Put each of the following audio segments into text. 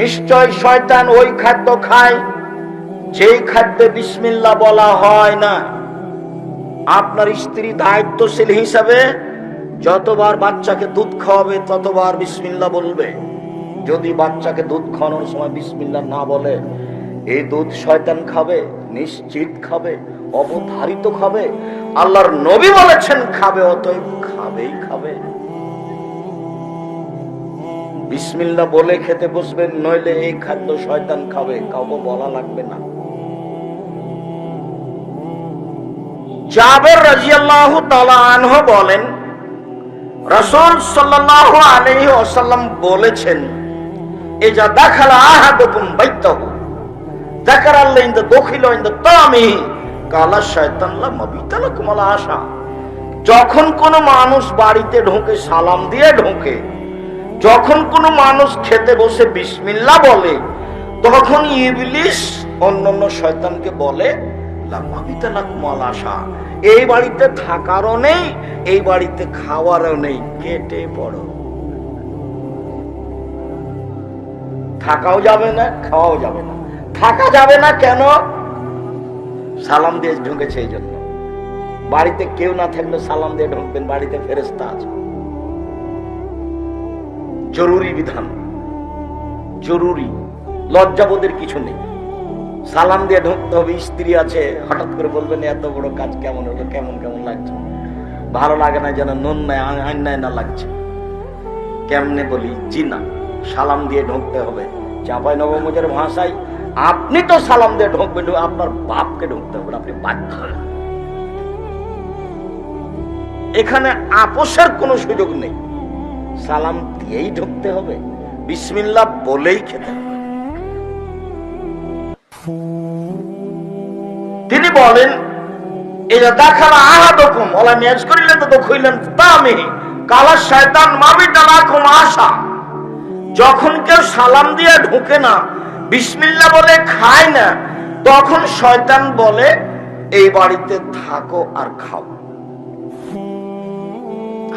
নিশ্চয় শয়তান ওই খাদ্য খায়, যেই খাদ্যে বিসমিল্লা বলা হয় না। আপনার স্ত্রী দায়িত্বশীল হিসাবে যতবার বাচ্চাকে দুধ খাওয়াবে, ততবার বিসমিল্লা বলবে। যদি বাচ্চাকে দুধ খাওয়ানোর সময় বিসমিল্লা না বলে এই দুধ শয়তান খাবে, নিশ্চিত খাবে, অবধারিত খাবে, আল্লাহর নবী বলেছেন, খাবে, অতএব খাবেই খাবে। বিসমিল্লা বলে খেতে বসবেন, নইলে এই খাদ্য শয়তান খাবে, কাউকে বলা লাগবে না। জাবের রাজিয়াল্লাহু তাআলা আনহু বলেন, রাসূল সাল্লাল্লাহু আলাইহি ওয়াসাল্লাম বলেছেন এজা দাখালা আহাদুকুম বাইতাহু যাকারাল্লাহ ইনদা দখিল ইনদা তামি, কালা শয়তান লা মাবিতালাকুম আলা আশা। যখন কোন মানুষ বাড়িতে ঢোকে সালাম দিয়ে ঢোকে যখন কোনো মানুষ খেতে বসে বিসমিল্লা বলে, তখন ইবলিস অন্যান্য শয়তানকে বলে আশা এই বাড়িতে থাকারও নেই, এই বাড়িতে খাওয়ারও নেই, কেটে পড়ো। থাকাও যাবে না, খাওয়াও যাবে না। থাকা যাবে না কেন? সালাম দিয়ে ঢুকেছে এই জন্য। বাড়িতে কেউ না থাকলে সালাম দিয়ে ঢুকবেন, বাড়িতে ফেরেস্তা আছে। জরুরি বিধান। জরুরি। লজ্জাবোধের কিছু নেই। সালাম দিয়ে ঢুকতে হবে, স্ত্রী আছে, হঠাৎ করে বলবেন, এত বড় কাজ কেমন হলো? কেমন কেমন লাগছে? ভালো লাগে না যেন নুন নাই আন্যায় না লাগছে। কেমনে বলি জি না সালাম দিয়ে ঢুকতে হবে। চাঁপাই নবমজের ভাষায়, আপনি তো সালাম দিয়ে ঢুকবেন, আপনার বাপকে ঢুকতে হবে, আপনি বাধ্য এখানে আপোষের কোনো সুযোগ নেই। সালাম দিয়েই ঢুকতে হবে। বিসমিল্লাহ বলেই খেতে হবে। তিনি বলেন এটা আহাদকুম, ওলা করিলেন তো কালা শয়তান মাবি তালাকুম আশা। যখন কেউ সালাম দিয়ে ঢুকে না, বিসমিল্লাহ বলে খায় না, তখন শয়তান বলে, এই বাড়িতে থাকো আর খাও।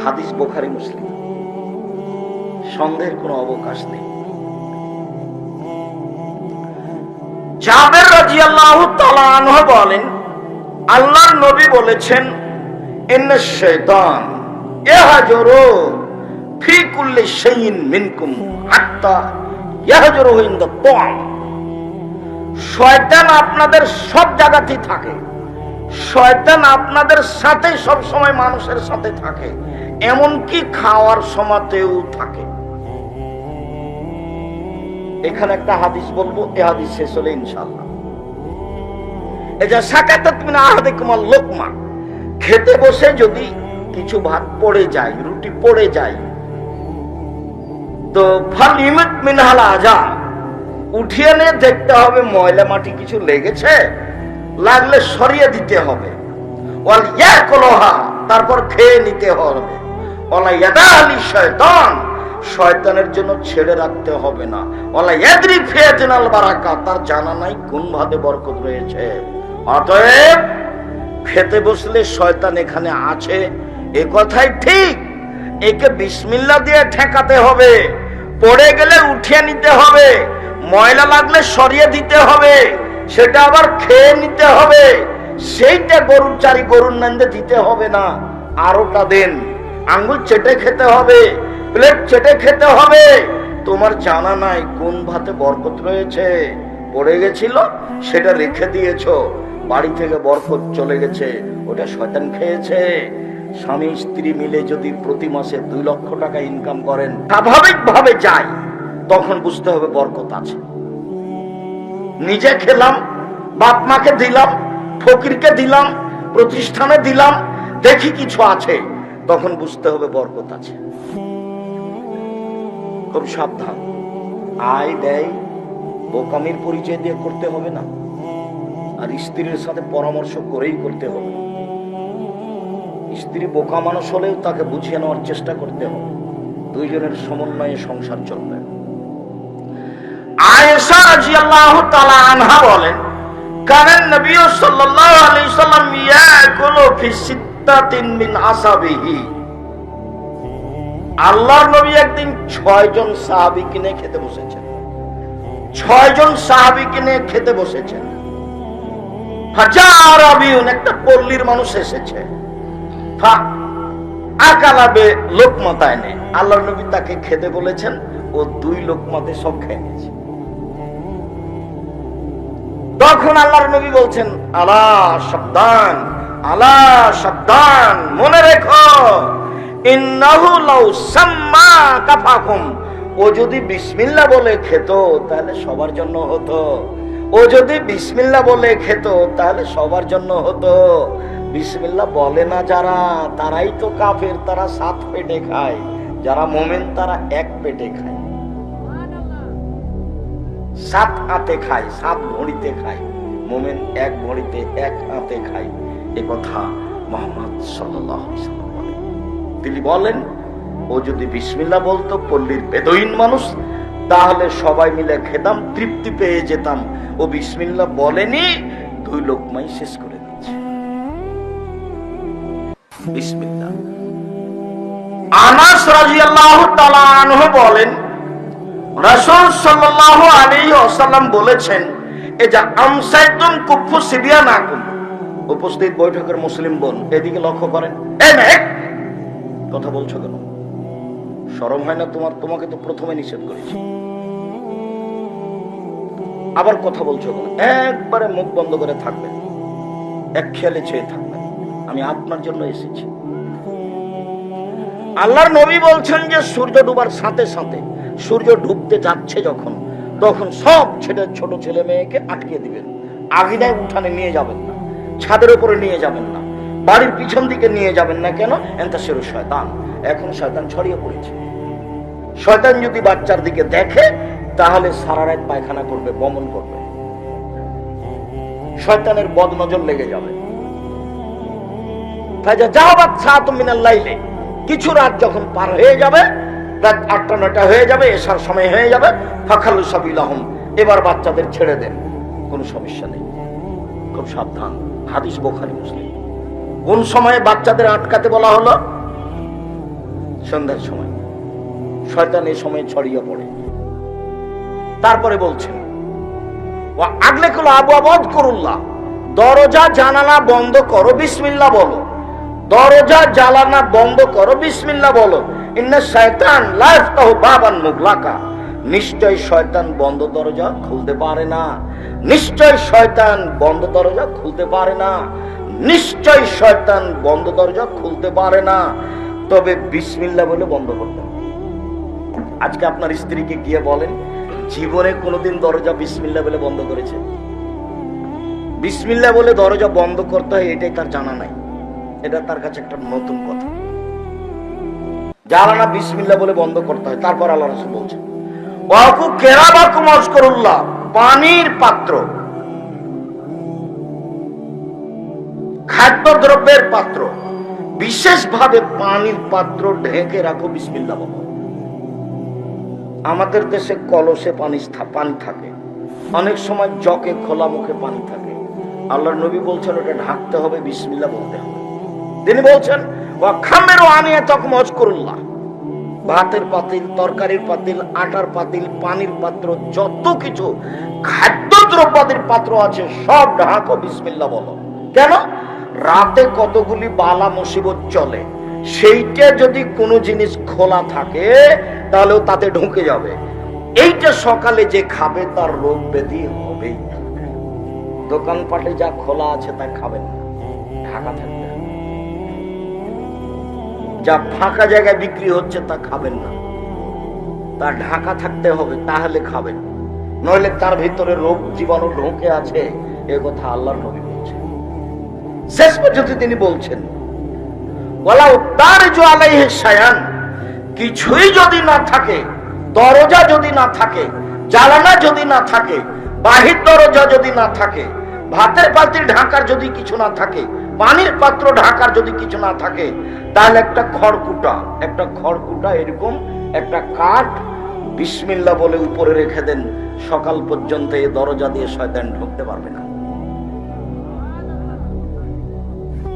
হাদিস বোখারি মুসলিম। সন্দেহের কোনো অবকাশ নেই। বলেন, আল্লাহর নবী বলেছেন আপনাদের সব জায়গাতেই থাকে। শয়তান আপনাদের সাথে সব সময় মানুষের সাথে থাকে। এমনকি খাওয়ার সময়তেও থাকে। এখানে একটা হাদিস বলব, এ হাদিস শেষ হলে ইনশাল্লাহ আহাদিকুম লোকমা। খেতে বসে যদি কিছু ভাত পড়ে যায়, রুটি পড়ে যায়, তো দেখতে হবে ময়লা মাটি কিছু লেগেছে, লাগলে সরিয়ে দিতে হবে। ইয়াকুলহা, তারপর খেয়ে নিতে হবে। ওলা ইয়াদা আলী শয়তান। শয়তানের জন্য ছেড়ে রাখতে হবে না। ওলা ইয়াদরি ফিয়াতিনাল বারাকা, তার জানা নাই কোন ভাবে বরকত রয়েছে। অতএব খেতে বসলে শয়তান এখানে আছে। এ কথাই ঠিক। একে বিসমিল্লা দিয়ে ঠেকাতে হবে। পড়ে গেলে উঠিয়ে নিতে হবে। ময়লা লাগলে সরিয়ে দিতে হবে। সেটা আবার খেয়ে নিতে হবে। সেইটা গরুর চারি গরুর নন্দে দিতে হবে না। আরোটা দেন। আঙ্গুল চেটে খেতে হবে। প্লেট চেটে খেতে হবে। তোমার জানা নাই কোন ভাতে বরকত রয়েছে। পড়ে গেছিল, সেটা রেখে দিয়েছ। বাড়ি থেকে বরকত চলে গেছে, ওটা শয়তান খেয়েছে। স্বামী স্ত্রী মিলে যদি প্রতি মাসে দুই লক্ষ টাকা ইনকাম করেন স্বাভাবিক ভাবে যায়। তখন বুঝতে হবে বরকত আছে। নিজে খেলাম, বাপ মাকে দিলাম, ফকিরকে দিলাম, প্রতিষ্ঠানে দিলাম, দেখি কিছু আছে। তখন বুঝতে হবে বরকত আছে। খুব সাবধান। আয়, দেয়, বোকামির পরিচয় দিয়ে করতে হবে না। আর স্ত্রীর সাথে পরামর্শ করেই করতে হবে। স্ত্রী বোকা মানুষ হলেও তাকে বুঝিয়ে নেওয়ার চেষ্টা করতে হবে। দুইজনের সমন্বয়ে সংসার চলবে। আয়েশা রাদিয়াল্লাহু বলেন আল্লাহর নবী একদিন ছয় জন সাহাবী কিনে খেতে বসেছেন। ছয়জন সাহাবিকে নিয়ে খেতে বসেছেন। হাজার একটা পল্লীর মানুষ এসেছে। আল্লাহ নবী তাকে খেতে বলেছেন ও দুই লোকমাতে সব খেয়ে নিয়েছে। তখন আল্লাহর নবী বলছেন, আলা সাবধান আলা সাবধান, মনে রেখো। ও যদি বিসমিল্লাহ বলে খেত, তাহলে সবার জন্য হতো। ও যদি বিসমিল্লাহ বলে খেত, তাহলে সবার জন্য হতো। বিসমিল্লাহ বলে না যারা, তারাই তো কাফের, তারা সাত পেটে খায়। যারা মোমেন, তারা এক পেটে খায়। সাত হাতে খায়, সাত ভরিতে খায়। মোমেন এক ভরিতে এক হাতে খায়। এ কথা মোহাম্মদ বলেন। তিনি বলেন, ও যদি বিসমিল্লাহ বলতো, পল্লীর বেদইন মানুষ, তাহলে সবাই মিলে খেতাম, তৃপ্তি পেয়ে যেতাম। ও বিসমিল্লাহ বলেনি, দুই লোকমাই শেষ করে দিচ্ছে বলেন বলেছেন উপস্থিত বৈঠকের মুসলিম বোন, এদিকে লক্ষ্য করেন। কথা বলছো কেন? শরম হয় না তোমার? তোমাকে তো প্রথমে নিষেধ করেছি। আবার কথা বলছো কেন? একবারে মুখ বন্ধ করে থাকবেন এক খেয়ালে চেয়ে থাকবেন আমি আপনার জন্য এসেছি। আল্লাহর নবী বলছেন যে, সূর্য ডুবার সাথে সাথে সূর্য ডুবতে যাচ্ছে যখন, তখন সব ছেলে, ছোট ছেলে মেয়েকে আটকে দিবেন। আগিনায় উঠানে নিয়ে যাবেন না। ছাদের উপরে নিয়ে যাবেন না। বাড়ির পিছন দিকে নিয়ে যাবেন না কেন? এনতা সেরু শয়তান। এখন শয়তান ছড়িয়ে পড়েছে। শয়তান যদি বাচ্চার দিকে দেখে, তাহলে সারা রাত পায়খানা করবে, বমন করবে। শয়তানের বদনজর লেগে যাবে। জাহাবাত সাআতুম মিনাল লাইলে। কিছু রাত যখন পার হয়ে যাবে, রাত আটটা, নয়টা হয়ে যাবে এসার সময় হয়ে যাবে, ফাখালু সাবিলাহম। এবার বাচ্চাদের ছেড়ে দেন। কোনো সমস্যা নেই। খুব সাবধান। হাদিস বোখারি, মুসলিম। কোন সময়ে বাচ্চাদের আটকাতে বলা হলো? সন্ধ্যার সময়। শয়তান এই সময় ছড়িয়ে পড়ে। তারপরে বলছেন ও আগলে কলো আবু করুল্লাহ দরজা, জানালা বন্ধ করো, বিসমিল্লাহ বলো। দরজা জ্বালানা বন্ধ করো, বিসমিল্লাহ বলো। ইন্না শয়তান লাইফ তাহ বাবান মুগলাকা। নিশ্চয় শয়তান বন্ধ দরজা খুলতে পারে না। নিশ্চয় শয়তান বন্ধ দরজা খুলতে পারে না। নিশ্চয় শয়তান বন্ধ দরজা খুলতে পারে না। তবে বিসমিল্লাহ বলে বন্ধ করতে আজকে আপনার স্ত্রীকে গিয়ে বলেন, জীবনে কোনোদিন দরজা বিসমিল্লাহ বলে বন্ধ করেছে। বিসমিল্লাহ বলে দরজা বন্ধ করতে হয়, এটাই তার জানা নাই। এটা তার কাছে একটা নতুন কথা। জানা না বিসমিল্লাহ বলে বন্ধ করতে হয়, তারপর আল্লাহ রাসূল বলছে পানির পাত্র। খাদ্যদ্রব্যের পাত্র। বিশেষভাবে পানির পাত্র ঢেকে রাখো, বিসমিল্লাহ বলো আমাদের দেশে কলসে পানি পানি থাকে। অনেক সময় জকে খোলা মুখে পানি থাকে। আল্লাহর নবী বলছেন, ওটা ঢাকতে হবে, বিসমিল্লাহ বলতে হবে। তিনি বলছেন খামেরও আনিয়ে তখন অজকরুল্লাহ ভাতের পাতিল, তরকারির পাতিল, আটার পাতিল, পানির পাত্র, যত কিছু খাদ্য দ্রব্যাদির পাত্র আছে, সব ঢাকো, বিসমিল্লাহ বলো। কেন? রাতে কতগুলি বালা মুসিবত চলে, সেইটা যদি কোনো জিনিস খোলা থাকে, তাহলেও তাতে ঢুকে যাবে। এইটা সকালে যে খাবে, তার রোগ ব্যাধি হবেই দোকানপাটে যা খোলা আছে, তা খাবেন না। ঢাকা থাকবে। যা ফাঁকা জায়গায় বিক্রি হচ্ছে, তা খাবেন না। তা ঢাকা থাকতে হবে, তাহলে খাবেন। নইলে তার ভিতরে রোগ জীবাণু ঢুকে আছে, এ কথা আল্লাহর নবী শেষ পর্যন্ত তিনি বলছেন কিছুই যদি না থাকে, দরজা যদি না থাকে জ্বালানা যদি না থাকে, বাহির দরজা যদি না থাকে, ভাতের পাত্রে ঢাকার যদি কিছু না থাকে, পানির পাত্র ঢাকার যদি কিছু না থাকে, তাহলে একটা খড়কুটা একটা খড়কুটা এরকম, একটা কাঠ বিসমিল্লা বলে উপরে রেখে দেন, সকাল পর্যন্ত এই দরজা দিয়ে শয়তান ঢুকতে পারবে না।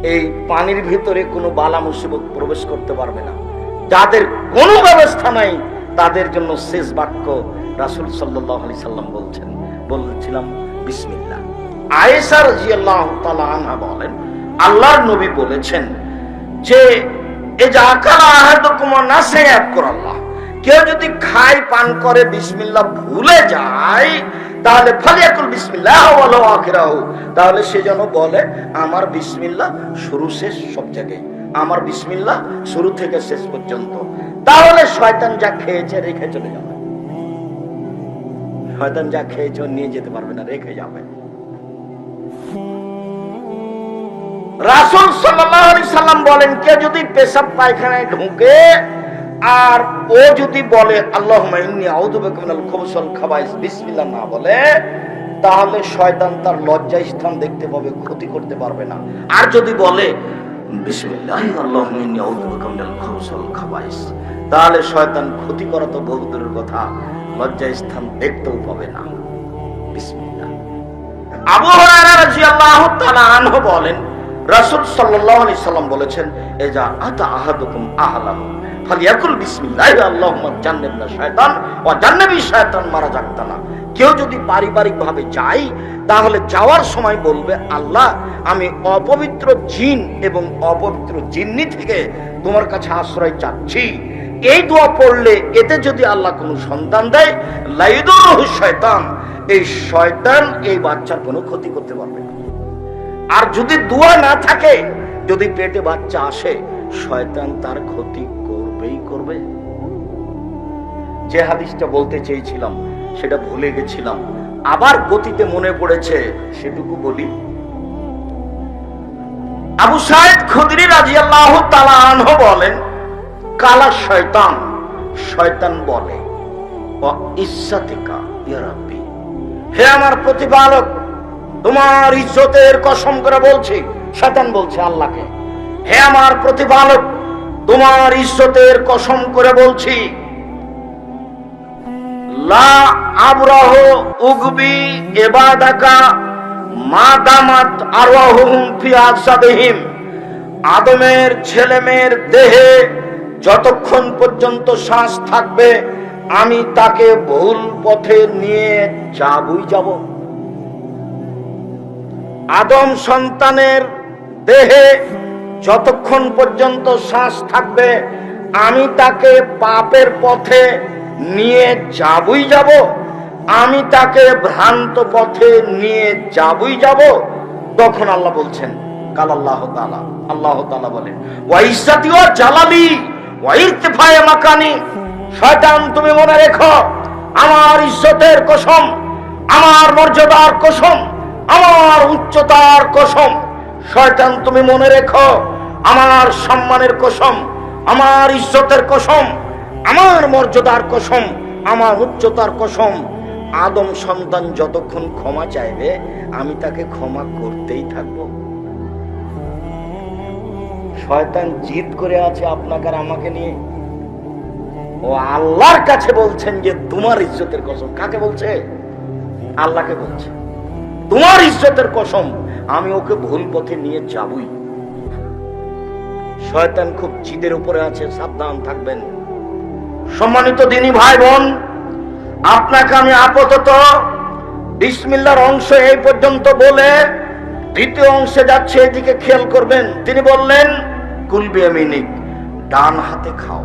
এই পানির ভিতরে কোনো বালা মুসিবত প্রবেশ করতে পারবে না। যাদের কোনো ব্যবস্থা নাই, তাদের জন্য শেষ বাক্য রাসূল সাল্লাল্লাহু আলাইহি সাল্লাম বলছেন। বলছিলাম বিসমিল্লা আয়েশা রাদিয়াল্লাহু তাআলা আনহা বলেন, আল্লাহর নবী বলেছেন যে এ যা আকালা আহাদুকুম নাসিয়াত আল্লাহ, কেউ যদি খায়, পান করে, বিসমিল্লাহ ভুলে যায় তাহলে ফালিয়াকুল বিসমিল্লাহ ওয়ালাউ আখিরাহু। তাহলে সে যেন বলে, আমার বিসমিল্লাহ শুরু শেষ সব জায়গায় আমার বিসমিল্লাহ শুরু থেকে শেষ পর্যন্ত। তাহলে শয়তান যা খেয়েছে রেখে চলে যাবে। শয়তান যা খেয়েছে নিয়ে যেতে পারবে না, রেখে যাবে। রাসূল সাল্লাম বলেন, কে যদি পেশাব পায়খানায় ঢুকে আর ও যদি বলে বিসমিল্লাহ না বলে, তাহলে শয়তান তার লজ্জা স্থান দেখতে পাবে, ক্ষতি করতে পারবে না। আর যদি বলে তাহলে শয়তান ক্ষতি করা তো বহু দূরের কথা লজ্জা স্থান দেখতেও পাবে না। বলেন, রাসূল সাল্লাম বলেছেন, এজা আতা আহাদুকুম আহলাহু ফালিয়াকুল বিসমিল্লাহ আল্লাহুম্মা কেউ যদি পারিবারিক ভাবে যায়, তাহলে যাওয়ার সময় বলবে, আল্লাহ, আমি অপবিত্র জিন এবং অপবিত্র জিন্নি থেকে তোমার কাছে আশ্রয় চাচ্ছি। এই দোয়া পড়লে এতে যদি আল্লাহ কোনো সন্তান দেয় লাইদুর শয়তান, এই শয়তান এই বাচ্চার কোনো ক্ষতি করতে পারবে আর যদি দোয়া না থাকে, যদি পেটে বাচ্চা আসে, শয়তান তার ক্ষতি করবেই করবে। যে হাদিসটা বলতে চেয়েছিলাম, সেটা ভুলে গেছিলাম। আবার গতিতে মনে পড়েছে, সেটুকু বলি। আবু সাইদ খুদরি তাআলা আনহু বলেন, কালা শয়তান শয়তান বলে হে আমার প্রতিপালক, তোমার ইজ্জতের কসম করে বলছি, শয়তান বলছে আল্লাহকে, হে আমার প্রতিপালক তোমার ইজ্জতের কসম করে বলছি, লা আবরাহ উগবি ইবাদাকা মা দামাত আরওয়াহুম ফি আদমের ছেলে মেয়ের দেহে যতক্ষণ পর্যন্ত শ্বাস থাকবে, আমি তাকে ভুল পথে নিয়ে যাবই যাব। আদম সন্তানের দেহে যতক্ষণ পর্যন্ত শ্বাস থাকবে, আমি তাকে পাপের পথে নিয়ে যাবই যাব। আমি তাকে ভ্রান্ত পথে নিয়ে যাবই যাব। তখন আল্লাহ বলছেন, কাল আল্লাহ আল্লাহ তালা বলেন জালালি মাকানি। শয়তান, তুমি মনে রেখো, আমার ইজ্জতের কসম, আমার মর্যাদার কসম, আমার উচ্চতার কসম শয়তান, তুমি মনে রেখো, আমার সম্মানের কসম, আমার ইজ্জতের কসম, আমার মর্যাদার কসম, আমার উচ্চতার কসম। আদম সন্তান যতক্ষণ ক্ষমা চাইবে, আমি তাকে ক্ষমা করতেই থাকব। শয়তান জিদ করে আছে আপনাকে আর আমাকে নিয়ে। ও আল্লাহর কাছে বলছেন যে, তোমার ইজ্জতের কসম কাকে বলছে? আল্লাহকে বলছে। তোমার ইজ্জতের কসম, আমি ওকে ভুল পথে নিয়ে যাবই। শয়তান খুব জিদের উপরে আছে, সাবধান থাকবেন। সম্মানিত দিনী ভাই বোন আপনাকে আমি আপাতত বিসমিল্লার অংশ এই পর্যন্ত বলে দ্বিতীয় অংশে যাচ্ছে, এদিকে খেয়াল করবেন। তিনি বললেন কুলবি আমিনিক ডান হাতে খাও।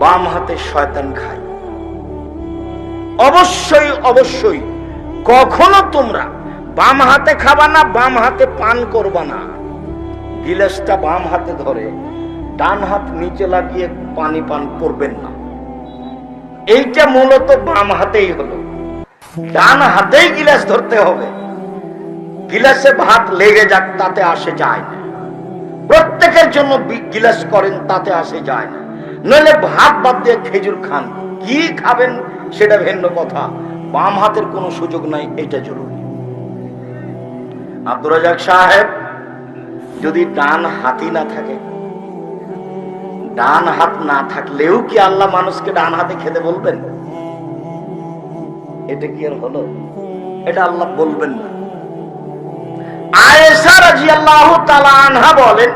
বাম হাতে শয়তান খায়। অবশ্যই অবশ্যই। কখনো তোমরা বাম হাতে খাবা না, বাম হাতে পান করবা না। গিলাসটা বাম হাতে ধরে ডান হাত নিচে লাগিয়ে পানি পান করবেন না। এইটা মূলত বাম হাতেই হলো। ডান হাতেই গিলাস ধরতে হবে। গিলাসে ভাত লেগে যাক, তাতে আসে যায় না। প্রত্যেকের জন্য গিলাস করেন, তাতে আসে যায় না। নইলে ভাত বাদ দিয়ে খেজুর খান। কি খাবেন সেটা ভিন্ন কথা। বাম হাতের কোনো সুযোগ নাই, এটা জরুরি। আব্দুর রাজাক সাহেব, যদি ডান হাতই না থাকে, ডান হাত না থাকলেও কি আল্লাহ মানুষকে ডান হাতে খেতে বলবেন? এটা কি আর হলো? এটা আল্লাহ বলবেন না। আয়েশা রাদিয়াল্লাহু তাআলা বলেন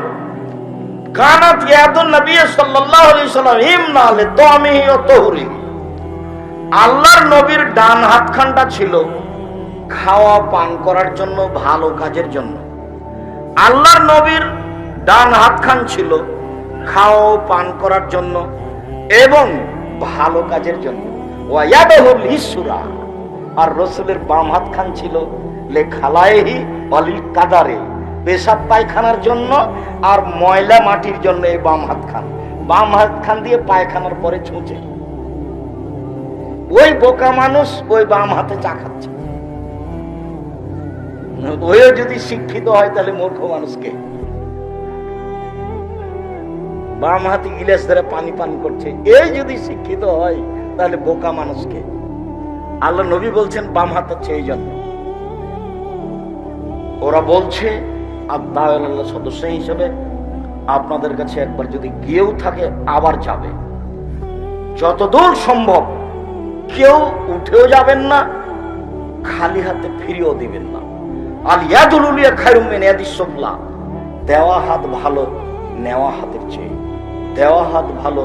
আল্লাহর নবীর ডান হাতখানটা ছিল খাওয়া, পান করার জন্য, ভালো কাজের জন্য। আল্লাহর নবীর ডান হাতখান ছিল খাওয়া ও পান করার জন্য এবং ভালো কাজের জন্য। আর রসুলের বাম হাতখান ছিল লে খালায়েহি কাদারে, পেশাব পায়খানার জন্য আর ময়লা মাটির জন্য এই বাম হাত খান বাম হাত খান দিয়ে পায়খানার পরে ছুঁচে। ওই বোকা মানুষ ওই বাম হাতে চা খাচ্ছে। ওইও যদি শিক্ষিত হয় তাহলে মূর্খ মানুষকে বাম হাতে গিলাস ধরে পানি পান করছে, এই যদি শিক্ষিত হয় তাহলে বোকা মানুষকে আল্লাহ নবী বলছেন, বাম হাত হচ্ছে এই জন্য ওরা বলছে, আল্লাহ সদস্য হিসেবে আপনাদের কাছে একবার যদি গিয়েও থাকে, আবার যাবে। যতদূর সম্ভব কেউ উঠেও যাবেন না, খালি হাতে ফিরিয়েও দিবেন না। আল ইয়াদুলুলিয়া খায়রুমিন ইয়াদিসুল্লাহ দেওয়া হাত ভালো, নেওয়া হাতের চেয়ে। দেওয়া হাত ভালো,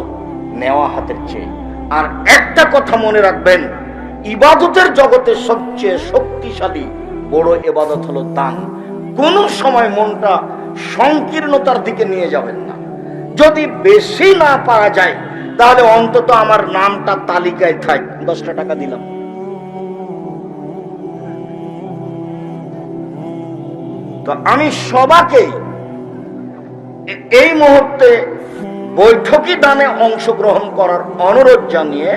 নেওয়া হাতের চেয়ে। আর একটা কথা মনে রাখবেন, ইবাদতের জগতে সবচেয়ে শক্তিশালী, বড় এবাদত হলো দান। কোন সময় মনটা সংকীর্ণতার দিকে নিয়ে যাবেন না। যদি বেশি না পাওয়া যায় তাহলে অন্তত আমার নামটা তালিকায় থাক। দশটা টাকা দিলাম। আমি সবাকে এই মুহূর্তে বৈঠকি দানে অংশগ্রহণ করার অনুরোধ জানিয়ে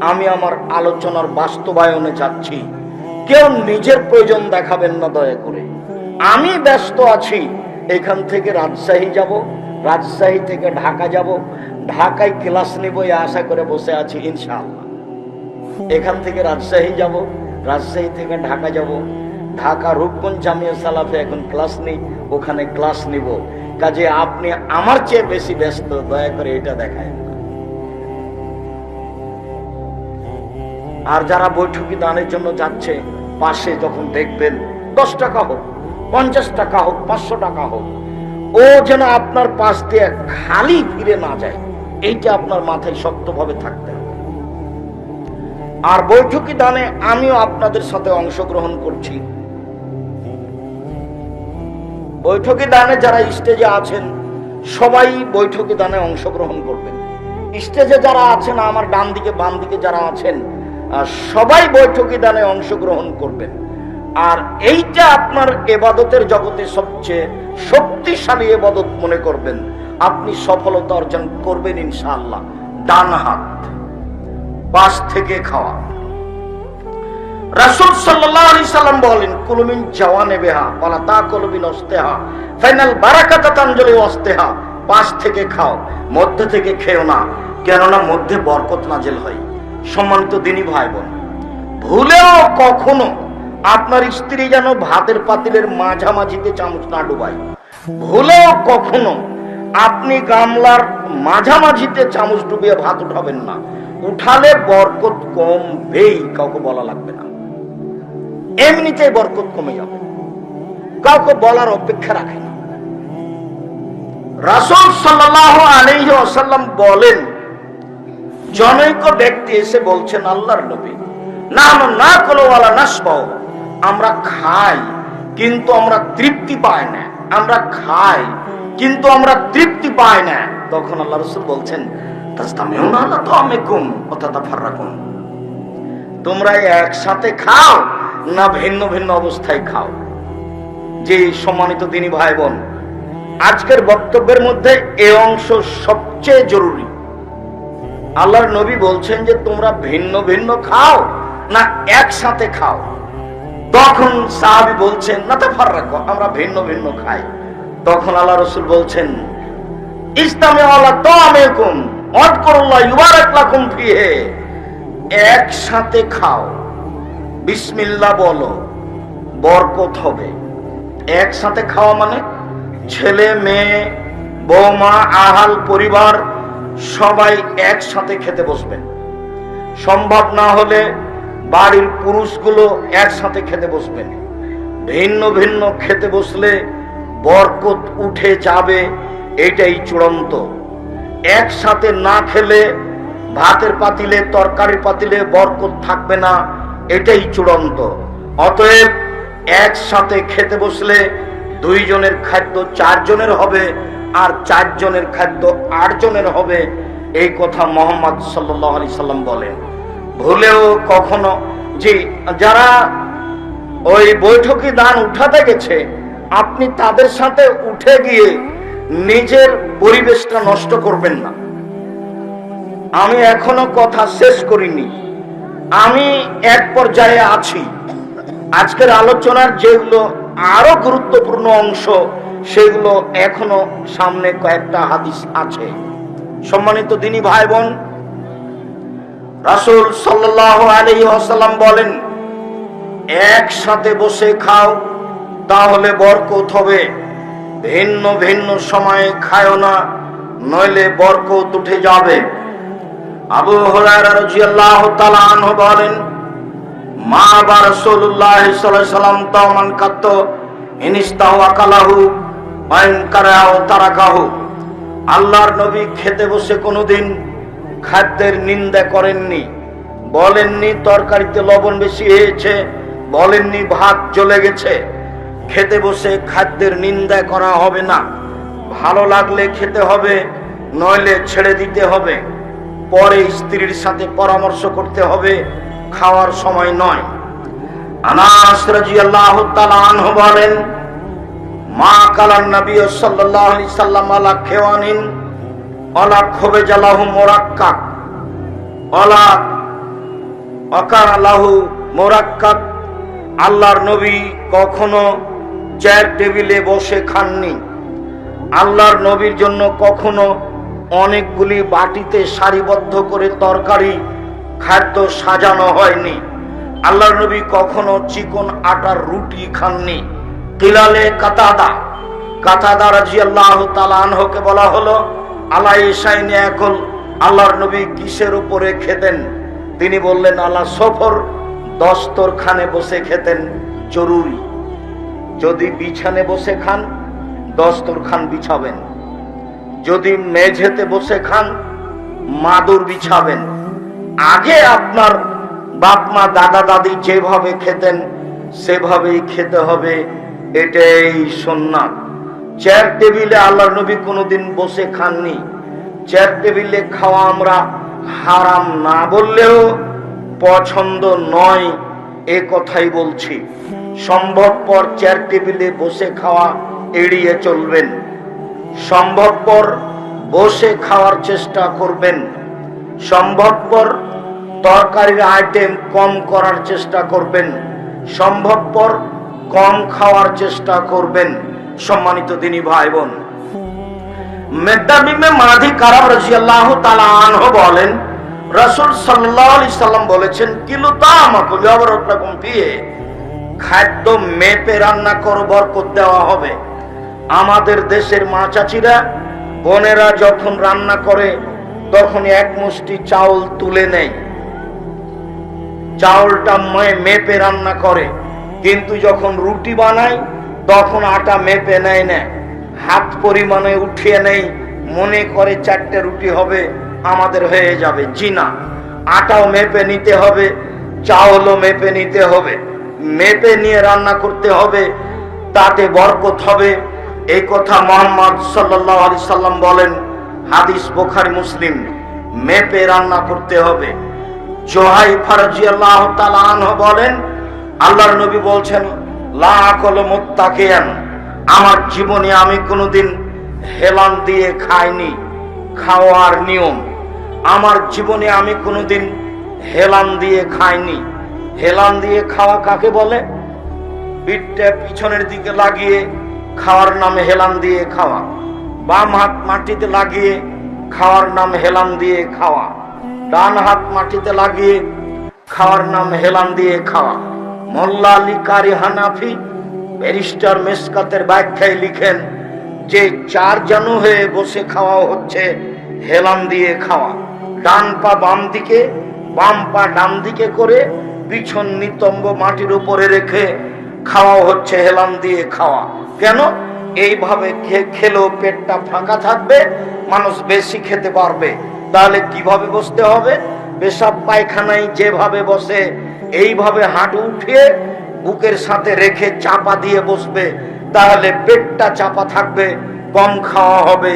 আমি আমার আলোচনার বাস্তবায়নে যাচ্ছি। কেউ নিজের প্রয়োজন দেখাবেন না দয়া করে। আমি ব্যস্ত আছি। এখান থেকে রাজশাহী যাব, রাজশাহী থেকে ঢাকা যাব ঢাকায় ক্লাস নিব এই আশা করে বসে আছি, ইনশাআল্লাহ। এখান থেকে রাজশাহী যাব, রাজশাহী থেকে ঢাকা যাব। ঢাকা রূপগঞ্জ জামিয়া সালাফে এখন ক্লাস নেই, ওখানে ক্লাস নিব। কাজে আপনি আমার চেয়ে বেশি ব্যস্ত, দয়া করে এটা দেখায়। আর যারা বৈঠকি দানের জন্য যাচ্ছে, পাশে যখন দেখবেন, দশ টাকা হোক, পঞ্চাশ টাকা হোক, পাঁচশো টাকা হোক, ও যেন আপনার পাশ দিয়ে খালি ফিরে না যায়। এইটা আপনার মাথায় শক্তভাবে থাকতে হবে। আর বৈঠকি দানে আমিও আপনাদের সাথে অংশগ্রহণ করছি। বৈঠকি দানে যারা স্টেজে আছেন, সবাই বৈঠকি দানে অংশগ্রহণ করবেন। স্টেজে যারা আছেন, আমার ডান দিকে, বাম দিকে যারা আছেন সবাই বৈঠকি দানে অংশগ্রহণ করবেন। আর এইটা আপনার এবাদতের জগতে সবচেয়ে শক্তিশালী এবাদত মনে করবেন। আপনি সফলতা অর্জন করবেন ইনশাআল্লাহ। ডান হাত, পাশ থেকে খাওয়া। রাসূল সাল্লাল্লাহু আলাইহি সাল্লাম বলেন, কুলমিন জাওয়ানে বেহা, ওয়ালা তা কুলমিন অস্তেহা ফাইনাল বারাকাতা তানজলি অস্তেহা পাশ থেকে খাও, মধ্যে থেকে খেও না, কেননা মধ্যে বরকত নাজেল হয়। সম্মানিত দিনী ভাই বোন ভুলেও কখনো আপনার স্ত্রী যেন ভাতের পাতিলের মাঝামাঝিতে চামচ না ডুবায়। ভুলেও কখনো আপনি গামলার মাঝামাঝিতে চামচ ডুবিয়ে ভাত উঠাবেন না। উঠালে বরকত কমবেই, কাউকে বলা লাগবে না। এমনিতেই বরকত কমে যাবে। কাউকে বলার অপেক্ষা রাখে না। রাসূল বলেন, জনৈক ব্যক্তি এসে বলছেন, আল্লাহর নবী না না কোনো ওয়ালা নাসবাও আমরা খাই, কিন্তু আমরা তৃপ্তি পাই না, আমরা খাই। কিন্তু আমরা তৃপ্তি পাই না। তখন আল্লাহ রসুল বলছেন তোমরা একসাথে খাও না ভিন্ন ভিন্ন অবস্থায় খাও। যে সম্মানিত দিনী ভাই বোন আজকের বক্তব্যের মধ্যে এ অংশ সবচেয়ে জরুরি। আল্লাহর নবী বলছেন যে, তোমরা ভিন্ন ভিন্ন খাও না একসাথে খাও। তখন সাহাবি বলছেন না তা ফার্রাক আমরা ভিন্ন ভিন্ন খাই। তখন আল্লাহ রসুল বলছেন ইসলামে একসাথে খাও। বিসমিল্লাহ বলো, বরকত হবে। একসাথে খাওয়া মানে ছেলে, মেয়ে, বৌমা, আহাল, পরিবার, সবাই একসাথে খেতে বসবেন। সম্ভব না হলে বাড়ির পুরুষগুলো একসাথে খেতে বসবেন। ভিন্ন ভিন্ন খেতে বসলে বরকত উঠে যাবে, এটাই চূড়ান্ত। একসাথে না খেলে, ভাতের পাতিলে তরকারি পাতিলে বরকত থাকবে না, এটাই চূড়ান্ত। অতএব একসাথে খেতে বসলে দুইজনের খাদ্য চারজনের হবে, আর চারজনের খাদ্য আটজনের হবে, এই কথা মোহাম্মদ সাল্লাহ সাল্লাম বলেন। ভুলেও কখনো যে যারা ওই বৈঠকে দান উঠাতে গেছে আপনি তাদের সাথে উঠে গিয়ে নিজের পরিবেশটা নষ্ট করবেন না। আমি এখনও কথা শেষ করিনি। আমি এক পর্যায়ে আছি। আজকের আলোচনার যেগুলো আরও গুরুত্বপূর্ণ অংশ, সেগুলো এখনও সামনে কয়েকটা হাদিস আছে। সম্মানিত দিনী ভাই বোন রাসূল সাল্লাল্লাহু আলাইহি ওয়াসাল্লাম বলেন, একসাথে বসে খাও তাহলে বরকত হবে। ভিন্ন ভিন্ন সময়ে খায়ও না, নইলে বরকত উঠে যাবে। আবু তাআলা আনহু বলেন, মা বা আলাইহি সাল্লাম তামান কাত্ত কারাও তারাকাহু। আল্লাহর নবী খেতে বসে কোনোদিন খাদ্যের নিন্দা করেননি। বলেননি তরকারিতে লবণ বেশি হয়েছে, বলেননি ভাত জ্বলে গেছে। খেতে বসে খাদ্যের নিন্দা করা হবে না। ভালো লাগলে খেতে হবে, নইলে ছেড়ে দিতে হবে। পরে স্ত্রীর সাথে পরামর্শ করতে হবে, খাওয়ার সময় নয়। আনাস রাদিয়াল্লাহু তাআলা আনহু বলেন, মা কালান নবী সাল্লাল্লাহু আলাইহি সাল্লাম আলা খেওয়ানিন অলা খবে জালাহু মোরাক্কাক অলা অকার আলাহু মোরাক্কাক, আল্লাহর নবী কখনো চেয়ার টেবিলে বসে খাননি। আল্লাহর নবীর জন্য কখনো অনেকগুলি বাটিতে সারিবদ্ধ করে তরকারি খাদ্য সাজানো হয়নি। আল্লাহর নবী কখনো চিকন আটার রুটি খাননি। কিলালে কাতাদা। কাতাদা রাজিয়াল্লাহু তাআলা আনহুকে বলা হলো আলাই সাইনে এখন আল্লাহর নবী কিসের উপরে খেতেন? তিনি বললেন, আল্লাহ সফর দস্তরখানে বসে খেতেন, জরুরি। যদি বিছানে বসে খান দস্তরখান বিছাবেন। যদি মেঝেতে বসে খান, মাদুর বিছাবেন। আগে আপনার বাপ মা দাদা, দাদি যেভাবে খেতেন, সেভাবেই খেতে হবে, এটাই সন্ন্যাত চেয়ার টেবিলে আল্লাহ নবী কোনোদিন বসে খাননি। চেয়ার টেবিলে খাওয়া আমরা হারাম না বললেও পছন্দ নয়। এ কথাই বলছি। সম্ভবপর চেয়ার টেবিলে বসে খাওয়া এড়িয়ে চলবেন। সম্ভবপর বসে খাওয়ার চেষ্টা করবেন। সম্ভবপর তরকারির আইটেম কম করার চেষ্টা করবেন। সম্ভবপর কম খাওয়ার চেষ্টা করবেন। সম্মানিত দিনী ভাই বোন মেদাবিমে মাঝি কারাম রাজিয়াল্লাহু তাআলা আনহু বলেন রাসূল সাল্লাম বলেছেন, কিলো তামাকু বিআবরাত লাকুম খাদ্য মেপে রান্না করো, বরকত দেওয়া হবে। আমাদের দেশের মা চাচিরা, বোনেরা যখন রান্না করে তখন এক মুষ্টি চাউল তুলে নেয়। চাউলটা মেপে রান্না করে। কিন্তু যখন রুটি বানায়, তখন আটা মেপে নেয় না। হাত পরিমাণে উঠিয়ে নেই মনে করে চারটে রুটি হবে। আমাদের হয়ে যাবে। জি না আটাও মেপে নিতে হবে, চাউলও মেপে নিতে হবে। মেপে নিয়ে রান্না করতে হবে, তাতে বরকত হবে। এই কথা মোহাম্মদ সাল্লাল্লাহু আলাইহি সাল্লাম বলেন, হাদিস বোখারি, মুসলিম, মেপে রান্না করতে হবে। জোহাই ফারজি আল্লাহ বলেন, আল্লাহর নবী বলছেন আমার জীবনে আমি কোনোদিন হেলান দিয়ে খাইনি, খাওয়ার নিয়ম। আমার জীবনে আমি কোনোদিন হেলান দিয়ে খাইনি। হেলান দিয়ে খাওয়া কাকে বলে? পিঠটা পিছনের দিকে লাগিয়ে খাওয়ার নামে হেলান দিয়ে খাওয়া। বাম হাত মাটিতে লাগিয়ে খাওয়ার নাম হেলান দিয়ে খাওয়া। ডান হাত মাটিতে লাগিয়ে খাওয়ার নাম হেলান দিয়ে খাওয়া। মোল্লা আলী কারি হানাফি ব্যারিস্টার মেসকাতের ব্যাখ্যায় লিখেন, যে চার জানু হয়ে বসে খাওয়া হচ্ছে, হেলান দিয়ে খাওয়া। ডান পা বাম দিকে, বাম পা ডান দিকে করে পিছন নিতম্ব মাটির উপরে রেখে খাওয়া হচ্ছে, হেলান দিয়ে খাওয়া। কেন? এইভাবে খেলেও পেটটা ফাঁকা থাকবে, মানুষ বেশি খেতে পারবে। তাহলে কীভাবে বসতে হবে? পেশাব পায়খানায় যেভাবে বসে, এইভাবে হাঁটু উঠিয়ে বুকের সাথে রেখে চাপা দিয়ে বসবে, তাহলে পেটটা চাপা থাকবে কম খাওয়া হবে।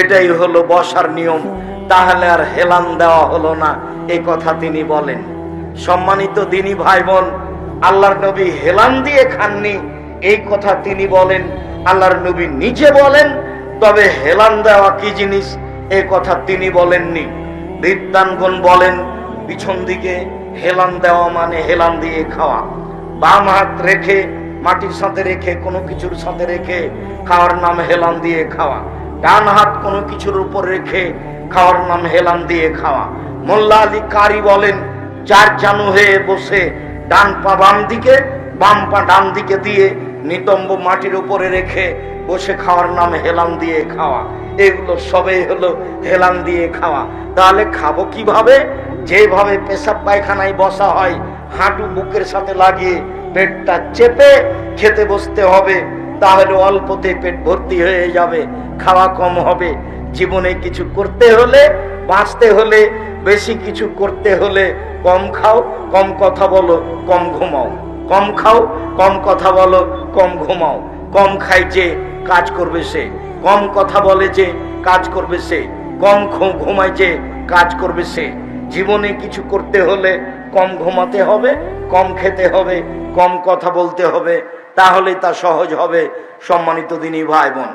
এটাই হলো বসার নিয়ম। তাহলে আর হেলান দেওয়া হলো না। এই কথা তিনি বলেন। সম্মানিত দিনী ভাই বোন আল্লাহর নবী হেলান দিয়ে খাননি। এই কথা তিনি বলেন। আল্লাহর নবী নিজে বলেন, তবে হেলান দেওয়া কি জিনিস? এই কথা তিনি বলেননি। বিদ্যানগণ বলেন, পিছন দিকে হেলান দেওয়া মানে হেলান দিয়ে খাওয়া। বাম হাত রেখে, মাটির সাথে রেখে, কোনো কিছুর সাথে রেখে খাওয়ার নাম হেলান দিয়ে খাওয়া। ডান হাত কোনো কিছুর উপর রেখে খাওয়ার নাম হেলান দিয়ে খাওয়া। মোল্লা আলী কারি বলেন চার জানু হয়ে বসে ডান পা বাম দিকে, বাম পা ডান দিকে দিয়ে নিতম্ব মাটির উপরে রেখে বসে খাওয়ার নাম হেলান দিয়ে খাওয়া। এগুলো সবই হলো হেলান দিয়ে খাওয়া। তাহলে খাব কীভাবে? যেভাবে পেশাব পায়খানায় বসা হয়, হাঁটু বুকের সাথে লাগিয়ে পেটটা চেপে খেতে বসতে হবে। তাহলে অল্পতে পেট ভর্তি হয়ে যাবে, খাওয়া কম হবে। জীবনে কিছু করতে হলে, বাঁচতে হলে, বেশি কিছু করতে হলে কম খাও, কম কথা বলো, কম ঘুমাও। কম খাও, কম কথা বলো, কম ঘুমাও। কম খাই যে, কাজ করবে সে। কম কথা বলে যে, কাজ করবে সে। কম ঘুমায় যে, কাজ করবে সে। জীবনে কিছু করতে হলে কম ঘুমাতে হবে, কম খেতে হবে, কম কথা বলতে হবে। তাহলে তা সহজ হবে সম্মানিত দিনী ভাই বোন।